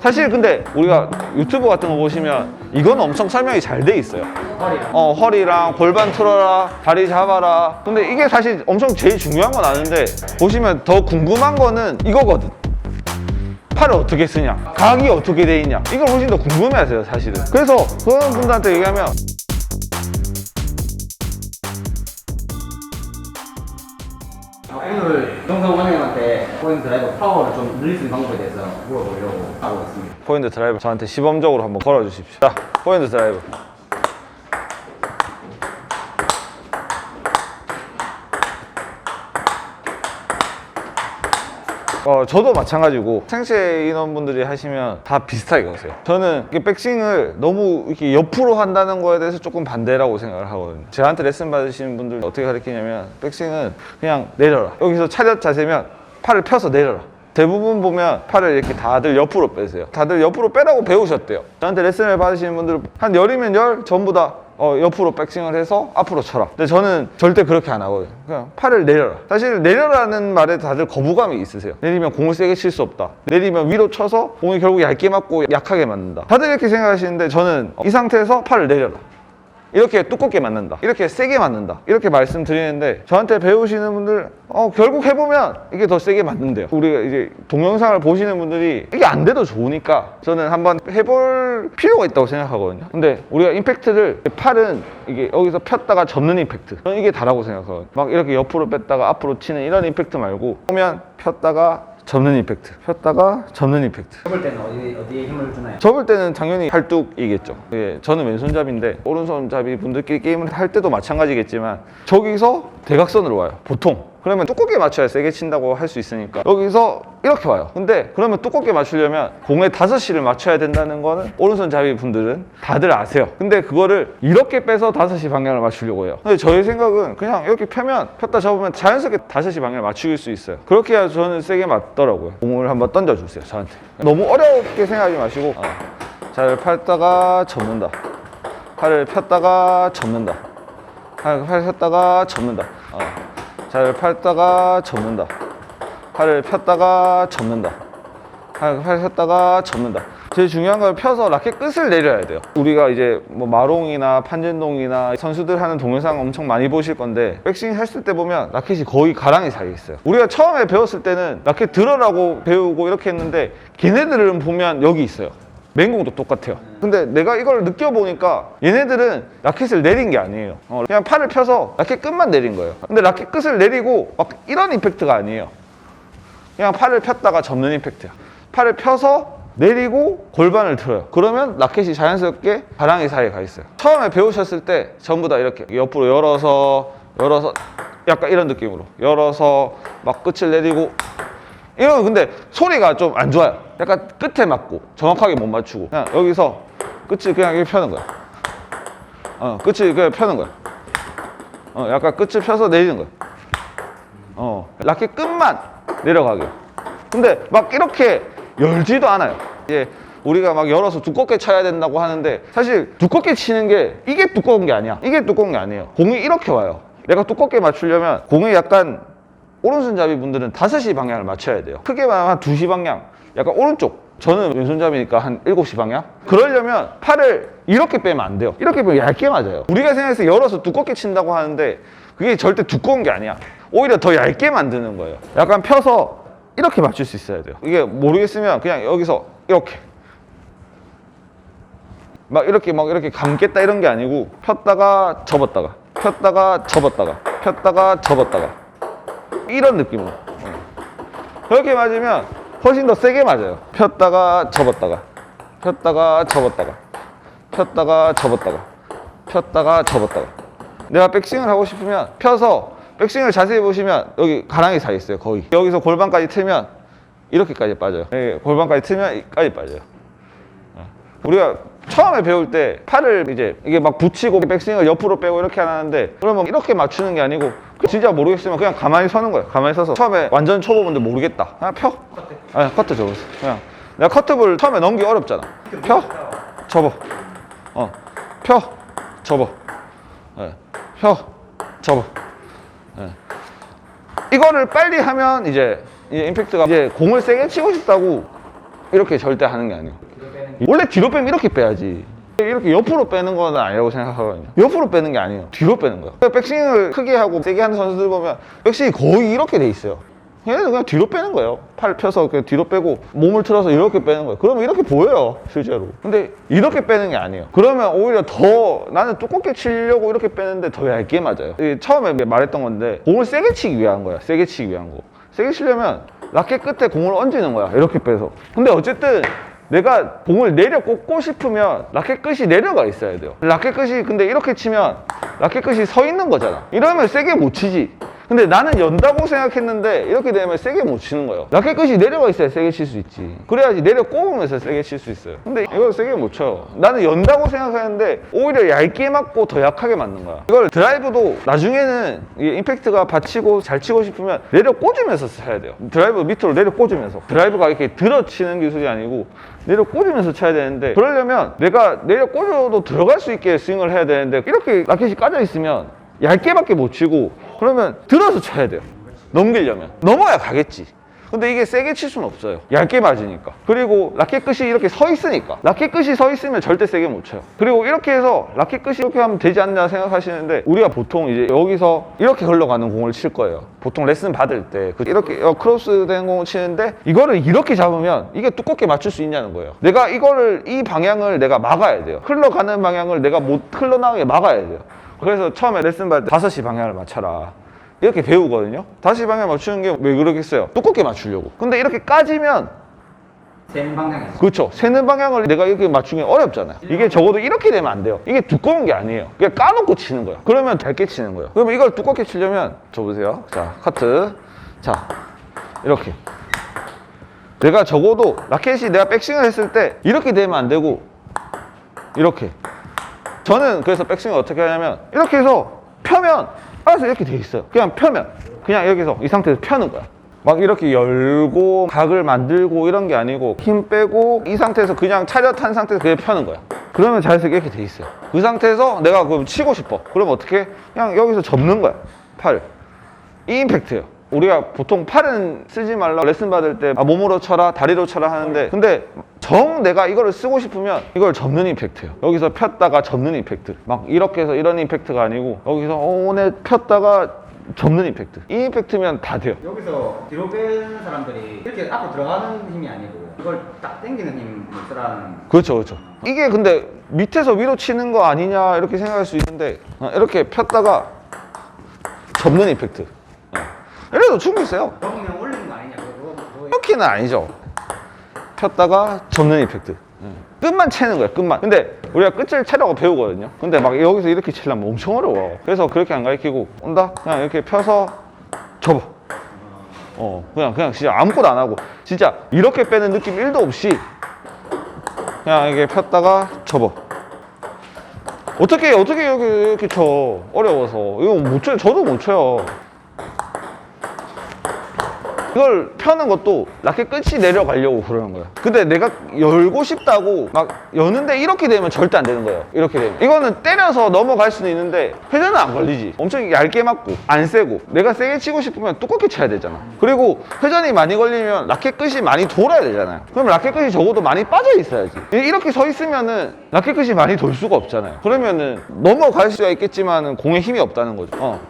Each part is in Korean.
사실 근데 우리가 유튜브 같은 거 보시면 이건 엄청 설명이 잘 돼 있어요. 허리랑 어, 허리랑 골반 틀어라, 다리 잡아라. 근데 이게 사실 엄청 제일 중요한 건 아는데 보시면 더 궁금한 거는 이거거든. 팔을 어떻게 쓰냐, 각이 어떻게 돼 있냐. 이걸 훨씬 더 궁금해 하세요, 사실은. 그래서 그런 분들한테 얘기하면 오늘 동성 원장님한테 포인트 드라이버 파워를 좀 늘릴 수 있는 방법에 대해서 물어보려고 하고 있습니다. 포인트 드라이브 저한테 시범적으로 한번 걸어 주십시오. 자, 포인트 드라이브. 어, 저도 마찬가지고 생체 인원분들이 하시면 다 비슷하게 가세요. 저는 이게 백스윙을 너무 이렇게 옆으로 한다는 거에 대해서 조금 반대라고 생각을 하거든요. 저한테 레슨 받으시는 분들 어떻게 가르치냐면 백스윙은 그냥 내려라. 여기서 차렷 자세면 팔을 펴서 내려라. 대부분 보면 팔을 이렇게 다들 옆으로 빼세요. 다들 옆으로 빼라고 배우셨대요. 저한테 레슨을 받으시는 분들 한 열이면 열 전부 다 어, 옆으로 백스윙을 해서 앞으로 쳐라. 근데 저는 절대 그렇게 안 하거든요. 그냥 팔을 내려라. 사실 내려라는 말에 다들 거부감이 있으세요. 내리면 공을 세게 칠 수 없다. 내리면 위로 쳐서 공이 결국 얇게 맞고 약하게 맞는다. 다들 이렇게 생각하시는데 저는 이 상태에서 팔을 내려라. 이렇게 두껍게 맞는다. 이렇게 세게 맞는다. 이렇게 말씀드리는데 저한테 배우시는 분들 어, 결국 해보면 이게 더 세게 맞는데요. 우리가 이제 동영상을 보시는 분들이 이게 안 돼도 좋으니까 저는 한번 해볼 필요가 있다고 생각하거든요. 근데 우리가 임팩트를 팔은 이게 여기서 폈다가 접는 임팩트. 저는 이게 다라고 생각하거든요. 막 이렇게 옆으로 뺐다가 앞으로 치는 이런 임팩트 말고 보면 폈다가 접는 임팩트. 폈다가 접는 임팩트. 해볼 때는 어디, 어디에 힘을 주나요? 접을 때는 당연히 팔뚝이겠죠. 예, 저는 왼손잡이인데 오른손잡이 분들끼리 게임을 할 때도 마찬가지겠지만 저기서 대각선으로 와요. 보통. 그러면 두껍게 맞춰야 세게 친다고 할 수 있으니까 여기서 이렇게 와요. 근데 그러면 두껍게 맞추려면 공의 5시를 맞춰야 된다는 거는 오른손잡이 분들은 다들 아세요. 근데 그거를 이렇게 빼서 5시 방향을 맞추려고 해요. 근데 저의 생각은 그냥 이렇게 펴면 폈다 접으면 자연스럽게 5시 방향을 맞출 수 있어요. 그렇게 해야 저는 세게 맞더라고요. 공을 한번 던져주세요, 저한테. 너무 어렵게 생각하지 마시고 어. 잘 폈다가 접는다. 팔을 폈다가 접는다. 팔, 팔 폈다가 접는다. 어. 잘 폈다가 접는다. 팔을 폈다가 접는다. 팔, 팔 폈다가 접는다. 제일 중요한 건 펴서 라켓 끝을 내려야 돼요. 우리가 이제 뭐 마롱이나 판젠동이나 선수들 하는 동영상 엄청 많이 보실 건데 백스윙 했을 때 보면 라켓이 거의 가랑이 사이에 있어요. 우리가 처음에 배웠을 때는 라켓 들어라고 배우고 이렇게 했는데 걔네들은 보면 여기 있어요. 맹공도 똑같아요. 근데 내가 이걸 느껴보니까 얘네들은 라켓을 내린 게 아니에요. 어, 그냥 팔을 펴서 라켓 끝만 내린 거예요. 근데 라켓 끝을 내리고 막 이런 임팩트가 아니에요. 그냥 팔을 폈다가 접는 임팩트야. 팔을 펴서 내리고 골반을 틀어요. 그러면 라켓이 자연스럽게 바랑이 사이에 가 있어요. 처음에 배우셨을 때 전부 다 이렇게 옆으로 열어서 열어서 약간 이런 느낌으로 열어서 막 끝을 내리고 이러면 근데 소리가 좀 안 좋아요. 약간 끝에 맞고 정확하게 못 맞추고 그냥 여기서 끝을 그냥 이렇게 펴는 거야. 어, 끝을 그냥 펴는 거야. 어, 약간 끝을 펴서 내리는 거야. 어, 라켓 끝만 내려가게. 근데 막 이렇게 열지도 않아요. 이제 우리가 막 열어서 두껍게 쳐야 된다고 하는데 사실 두껍게 치는 게 이게 두꺼운 게 아니야. 이게 두꺼운 게 아니에요. 공이 이렇게 와요. 내가 두껍게 맞추려면 공이 약간 오른손잡이 분들은 5시 방향을 맞춰야 돼요. 크게 말하면 한 2시 방향. 약간 오른쪽. 저는 왼손잡이니까 한 7시 방향? 그러려면 팔을 이렇게 빼면 안 돼요. 이렇게 빼면 얇게 맞아요. 우리가 생각해서 열어서 두껍게 친다고 하는데 그게 절대 두꺼운 게 아니야. 오히려 더 얇게 만드는 거예요. 약간 펴서 이렇게 맞출 수 있어야 돼요. 이게 모르겠으면 그냥 여기서 이렇게. 막 이렇게 막 이렇게 감겠다 이런 게 아니고 폈다가 접었다가 폈다가 접었다가 폈다가 접었다가 이런 느낌으로. 네. 그렇게 맞으면 훨씬 더 세게 맞아요. 폈다가 접었다가. 폈다가 접었다가. 폈다가 접었다가. 폈다가 접었다가. 내가 백스윙을 하고 싶으면 펴서 백스윙을 자세히 보시면 여기 가랑이 사이 있어요 거의. 여기서 골반까지 틀면 이렇게까지 빠져요. 예, 골반까지 틀면 여기까지 빠져요. 우리가 처음에 배울 때 팔을 이제 이게 막 붙이고 백스윙을 옆으로 빼고 이렇게 하는데 그러면 이렇게 맞추는 게 아니고 진짜 모르겠으면 그냥 가만히 서는 거예요. 가만히 서서 처음에 완전 초보분들 모르겠다. 그냥 펴. 아, 커트 접었어. 그냥 내가 커트볼 처음에 넘기 어렵잖아. 펴, 접어. 어, 펴, 접어. 예, 펴, 접어. 예. 이거를 빨리 하면 이제 이 임팩트가 이제 공을 세게 치고 싶다고 이렇게 절대 하는 게 아니에요. 원래 뒤로 빼면 이렇게 빼야지. 이렇게 옆으로 빼는 건 아니라고 생각하거든요. 옆으로 빼는 게 아니에요. 뒤로 빼는 거예요. 백스윙을 크게 하고 세게 하는 선수들 보면 백스윙이 거의 이렇게 돼 있어요. 얘는 그냥 뒤로 빼는 거예요. 팔 펴서 그냥 뒤로 빼고 몸을 틀어서 이렇게 빼는 거예요. 그러면 이렇게 보여요, 실제로. 근데 이렇게 빼는 게 아니에요. 그러면 오히려 더 나는 두껍게 치려고 이렇게 빼는데 더 얇게 맞아요. 처음에 말했던 건데 공을 세게 치기 위한 거야. 세게 치기 위한 거. 세게 치려면 라켓 끝에 공을 얹는 거야. 이렇게 빼서. 근데 어쨌든 내가 공을 내려 꽂고 싶으면 라켓 끝이 내려가 있어야 돼요. 라켓 끝이 근데 이렇게 치면 라켓 끝이 서 있는 거잖아. 이러면 세게 못 치지. 근데 나는 연다고 생각했는데 이렇게 되면 세게 못 치는 거예요. 라켓 끝이 내려가 있어야 세게 칠 수 있지. 그래야지 내려 꼽으면서 세게 칠 수 있어요. 근데 이거 세게 못 쳐요. 나는 연다고 생각하는데 오히려 얇게 맞고 더 약하게 맞는 거야. 이걸 드라이브도 나중에는 이 임팩트가 받치고 잘 치고 싶으면 내려 꽂으면서 쳐야 돼요. 드라이브 밑으로 내려 꽂으면서. 드라이브가 이렇게 들어 치는 기술이 아니고 내려 꽂으면서 쳐야 되는데 그러려면 내가 내려 꽂아도 들어갈 수 있게 스윙을 해야 되는데 이렇게 라켓이 까져 있으면 얇게밖에 못 치고 그러면 들어서 쳐야 돼요. 넘기려면 넘어야 가겠지. 근데 이게 세게 칠 수는 없어요. 얇게 맞으니까. 그리고 라켓 끝이 이렇게 서 있으니까. 라켓 끝이 서 있으면 절대 세게 못 쳐요. 그리고 이렇게 해서 라켓 끝이 이렇게 하면 되지 않나 생각하시는데 우리가 보통 이제 여기서 이렇게 흘러가는 공을 칠 거예요. 보통 레슨 받을 때그 이렇게 어, 크로스 된 공을 치는데 이거를 이렇게 잡으면 이게 두껍게 맞출 수 있냐는 거예요. 내가 이거를 이 방향을 내가 막아야 돼요. 흘러가는 방향을 내가 못 흘러나가게 막아야 돼요. 그래서 처음에 레슨 받을 때 5시 방향을 맞춰라. 이렇게 배우거든요. 다시 방향 맞추는 게 왜 그러겠어요? 두껍게 맞추려고. 근데 이렇게 까지면 센 방향에서. 그렇죠. 세는 방향을 내가 이렇게 맞추기 어렵잖아요. 이게 적어도 이렇게 되면 안 돼요. 이게 두꺼운 게 아니에요. 그냥 까놓고 치는 거예요. 그러면 얇게 치는 거예요. 그러면 이걸 두껍게 치려면 저 보세요. 자, 카트. 자, 이렇게. 내가 적어도 라켓이 내가 백스윙을 했을 때 이렇게 되면 안 되고 이렇게. 저는 그래서 백스윙을 어떻게 하냐면 이렇게 해서 펴면 알아서 이렇게 돼 있어요. 그냥 펴면 그냥 여기서 이 상태에서 펴는 거야. 막 이렇게 열고 각을 만들고 이런 게 아니고 힘 빼고 이 상태에서 그냥 차렷한 상태에서 그냥 펴는 거야. 그러면 자연스럽게 이렇게 돼 있어요. 그 상태에서 내가 그럼 치고 싶어. 그럼 어떻게? 그냥 여기서 접는 거야. 팔. 이 임팩트예요. 우리가 보통 팔은 쓰지 말라 레슨 받을 때 아, 몸으로 쳐라 다리로 쳐라 하는데 근데 정 내가 이거를 쓰고 싶으면 이걸 접는 임팩트예요. 여기서 폈다가 접는 임팩트. 막 이렇게 해서 이런 임팩트가 아니고 여기서 어, 오늘 폈다가 접는 임팩트. 이 임팩트면 다 돼요. 여기서 뒤로 빼는 사람들이 이렇게 앞으로 들어가는 힘이 아니고 이걸 딱 당기는 힘을 쓰라는 그렇죠 그렇죠. 이게 근데 밑에서 위로 치는 거 아니냐 이렇게 생각할 수 있는데 어, 이렇게 폈다가 접는 임팩트. 어. 이래도 충분히 세요 그냥 올리는 거 아니냐 그거 그거 이렇게는 아니죠. 폈다가 접는 이펙트. 끝만 채는 거예요, 끝만. 근데 우리가 끝을 채라고 배우거든요. 근데 막 여기서 이렇게 치려면 엄청 어려워. 그래서 그렇게 안 가르치고, 온다? 그냥 이렇게 펴서 접어. 어, 그냥, 그냥 진짜 아무것도 안 하고, 진짜 이렇게 빼는 느낌 1도 없이, 그냥 이렇게 폈다가 접어. 어떻게, 어떻게 여기 이렇게 쳐. 어려워서. 이거 못 쳐요. 저도 못 쳐요. 이걸 펴는 것도 라켓 끝이 내려가려고 그러는 거야. 근데 내가 열고 싶다고 막 여는데 이렇게 되면 절대 안 되는 거예요. 이렇게 되면. 이거는 때려서 넘어갈 수는 있는데 회전은 안 걸리지. 엄청 얇게 맞고 안 세고 내가 세게 치고 싶으면 두껍게 쳐야 되잖아. 그리고 회전이 많이 걸리면 라켓 끝이 많이 돌아야 되잖아요. 그럼 라켓 끝이 적어도 많이 빠져 있어야지. 이- 이렇게 서 있으면은 라켓 끝이 많이 돌 수가 없잖아요. 그러면은 넘어갈 수가 있겠지만은 공에 힘이 없다는 거죠. 어.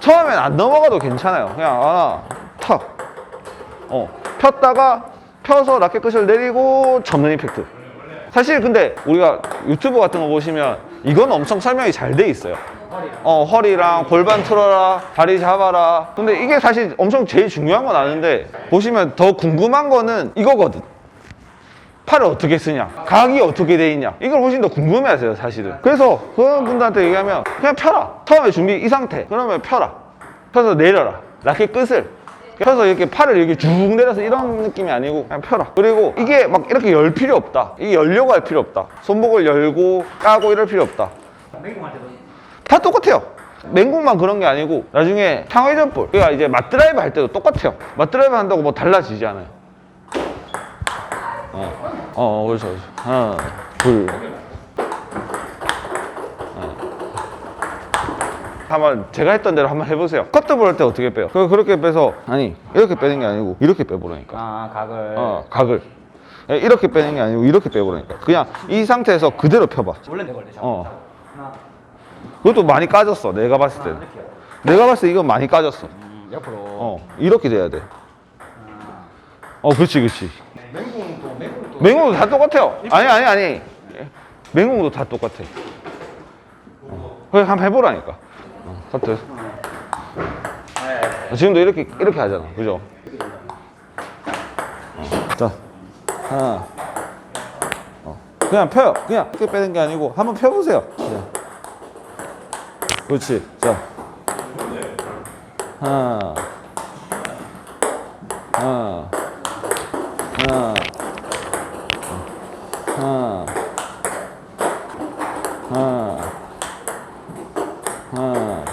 처음엔 안 넘어가도 괜찮아요. 그냥 하나 탁. 어, 폈다가 펴서 라켓 끝을 내리고 접는 임팩트. 사실 근데 우리가 유튜브 같은 거 보시면 이건 엄청 설명이 잘 돼 있어요. 어, 허리랑 골반 틀어라, 다리 잡아라. 근데 이게 사실 엄청 제일 중요한 건 아는데 보시면 더 궁금한 거는 이거거든. 팔을 어떻게 쓰냐, 각이 어떻게 돼 있냐. 이걸 훨씬 더 궁금해 하세요, 사실은. 그래서 그런 분들한테 얘기하면 그냥 펴라. 처음에 준비 이 상태. 그러면 펴라. 펴서 내려라. 라켓 끝을. 펴서 이렇게 팔을 이렇게 쭉 내려서 이런 느낌이 아니고 그냥 펴라. 그리고 이게 막 이렇게 열 필요 없다. 이게 열려고 할 필요 없다. 손목을 열고 까고 이럴 필요 없다. 다 똑같아요. 맹공만 그런 게 아니고 나중에 탕회전볼 그러니까 이제 맞드라이브 할 때도 똑같아요. 맞드라이브 한다고 뭐 달라지지 않아요. 어, 어, 그렇죠, 그렇죠. 하나, 둘. 한번 제가 했던 대로 한번 해보세요. 커트볼 할때 어떻게 빼요? 그- 그렇게 빼서 아니 이렇게 빼는 게 아니고 이렇게 빼보라니까. 아 각을 어, 각을. 예, 이렇게 빼는 게 아니고 이렇게 빼버리니까 그냥 이 상태에서 그대로 펴봐 원래 내가 원래 어. 하나, 그것도 많이 까졌어 내가 봤을 때는 이렇게요. 내가 봤을 때 이건 많이 까졌어 음, 옆으로. 어 이렇게 돼야 돼어 하나. 그렇지 그렇지 맹공도 맹공도. 맹공도 다 똑같아요 아니 아니 아니 맹공도 다 똑같아 어. 그래 한번 해보라니까 어, 카트. 네. 지금도 이렇게 이렇게 하잖아. 그죠? 어. 자 하나. 어. 그냥 펴요. 그냥 이렇게 빼는 게 아니고 한번 펴보세요. 그냥. 그렇지. 자. 하나. 하나. 하나. 하나. 하나. 하나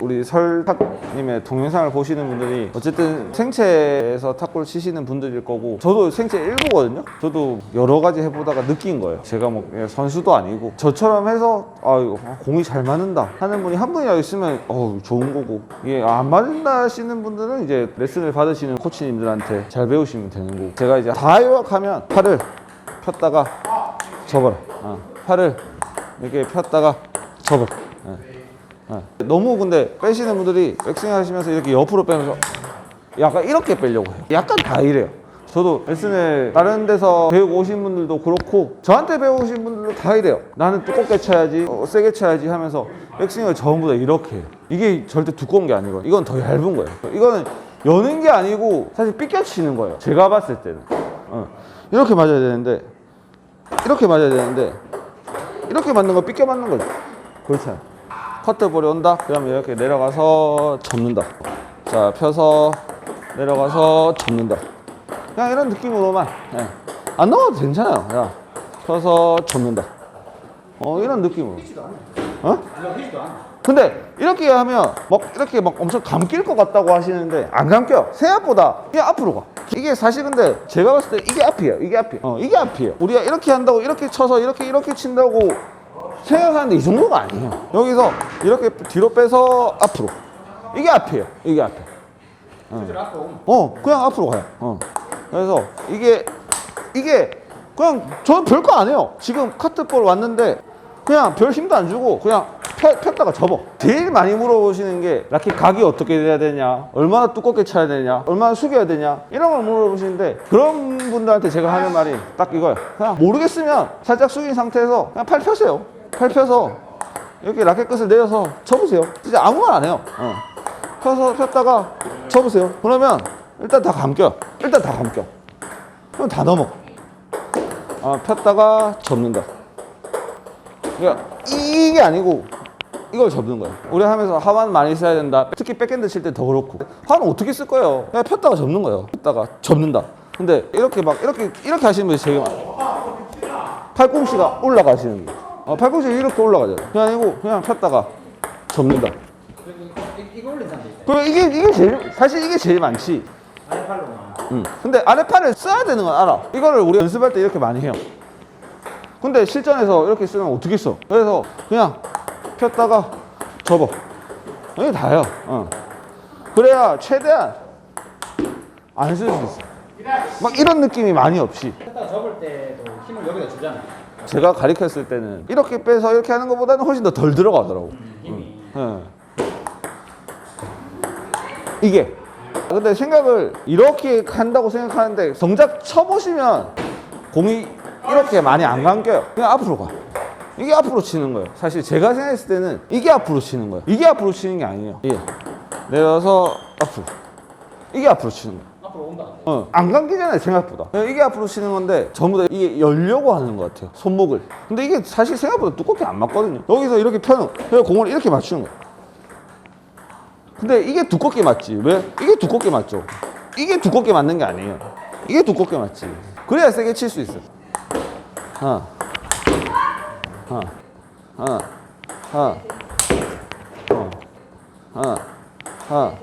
우리 설탁님의 동영상을 보시는 분들이 어쨌든 생체에서 탁구를 치시는 분들일 거고 저도 생체 일부거든요? 저도 여러 가지 해보다가 느낀 거예요. 제가 뭐 선수도 아니고 저처럼 해서 아 공이 잘 맞는다 하는 분이 한 분이라도 있으면 어 좋은 거고. 이게 안 맞는다 하시는 분들은 이제 레슨을 받으시는 코치님들한테 잘 배우시면 되는 거고. 제가 이제 다 요약하면 팔을 폈다가 접어라. 어, 팔을 이렇게 폈다가 접어라 예. 네. 너무 근데 빼시는 분들이 백스윙 하시면서 이렇게 옆으로 빼면서 약간 이렇게 빼려고 해요. 약간 다 이래요. 저도 레슨을 다른 데서 배우고 오신 분들도 그렇고 저한테 배우신 분들도 다 이래요. 나는 두껍게 쳐야지, 어, 세게 쳐야지 하면서 백스윙을 전부 다 이렇게 해요. 이게 절대 두꺼운 게 아니고 이건 더 얇은 거예요. 이거는 여는 게 아니고 사실 삐껴치는 거예요. 제가 봤을 때는 어. 이렇게 맞아야 되는데 이렇게 맞아야 되는데 이렇게 맞는 거 삐껴 맞는 거죠. 그렇잖아요. 커트볼이 온다? 그러면 이렇게 내려가서 접는다. 자, 펴서 내려가서 접는다. 그냥 이런 느낌으로만. 예. 안 나와도 괜찮아요. 야, 펴서 접는다. 어, 이런 느낌으로. 어? 근데 이렇게 하면 막 이렇게 막 엄청 감길 것 같다고 하시는데 안 감겨. 생각보다 이게 앞으로 가. 이게 사실 근데 제가 봤을 때 이게 앞이에요. 이게 앞이에요. 어, 이게 앞이에요. 우리가 이렇게 한다고 이렇게 쳐서 이렇게 이렇게 친다고 생각하는데 이 정도가 아니에요. 여기서 이렇게 뒤로 빼서 앞으로. 이게 앞이에요. 이게 앞에. 어, 그냥 앞으로 가요. 어. 그래서 이게 이게 그냥 저는 별거 안 해요. 지금 카트볼 왔는데 그냥 별 힘도 안 주고 그냥 펴, 폈다가 접어. 제일 많이 물어보시는 게 라켓 각이 어떻게 돼야 되냐, 얼마나 두껍게 쳐야 되냐, 얼마나 숙여야 되냐 이런 걸 물어보시는데 그런 분들한테 제가 하는 말이 딱 이거예요. 그냥 모르겠으면 살짝 숙인 상태에서 그냥 팔 펴세요. 팔 펴서 이렇게 라켓 끝을 내려서 쳐보세요. 진짜 아무 말 안 해요. 어. 펴서 폈다가 쳐보세요. 그러면 일단 다 감겨. 일단 다 감겨. 그럼 다 넘어. 아, 폈다가 접는다. 그러니까 이게 아니고 이걸 접는 거예요. 우리 하면서 하만 많이 써야 된다. 특히 백핸드 칠 때 더 그렇고. 하는 어떻게 쓸 거예요? 그냥 폈다가 접는 거예요. 폈다가 접는다. 근데 이렇게 막 이렇게 이렇게 하시는 분이 되게 많아요. 팔꿈치가 올라가시는 거. 어, 팔꿈치가 이렇게 올라가잖아요. 그게 아니고 그냥 폈다가 접는다. 이- 이거 올린 사람도 있어요. 이게 제일 사실 이게 제일 많지. 아랫팔로만. 응. 근데 아랫팔을 써야 되는 건 알아. 이거를 우리 연습할 때 이렇게 많이 해요. 근데 실전에서 이렇게 쓰면 어떻게 써? 그래서 그냥 폈다가 접어. 이게 다예요. 어. 그래야 최대한 안 쓸 수 있어. 막 이런 느낌이 많이 없이. 했다가 접을 때도 힘을 여기다 주잖아요. 제가 가르쳤을 때는 이렇게 빼서 이렇게 하는 것보다는 훨씬 더 덜 들어가더라고. 힘이. 예. 이게. 근데 생각을 이렇게 한다고 생각하는데 정작 쳐보시면 공이 이렇게 많이 안 감겨요. 그냥 앞으로 가. 이게 앞으로 치는 거예요. 사실 제가 생각했을 때는 이게 앞으로 치는 거예요. 이게 앞으로 치는 게 아니에요. 예. 내려서 앞으로. 이게 앞으로 치는 거예요. 어, 안 감기잖아요 생각보다. 이게 앞으로 치는 건데 전부 다 이게 열려고 하는 것 같아요 손목을. 근데 이게 사실 생각보다 두껍게 안 맞거든요. 여기서 이렇게 펴는 공을 이렇게 맞추는 거예요. 근데 이게 두껍게 맞지. 왜? 이게 두껍게 맞죠. 이게 두껍게 맞는 게 아니에요. 이게 두껍게 맞지. 그래야 세게 칠 수 있어요. 하나 하나 하나 하나 어, 하나 하나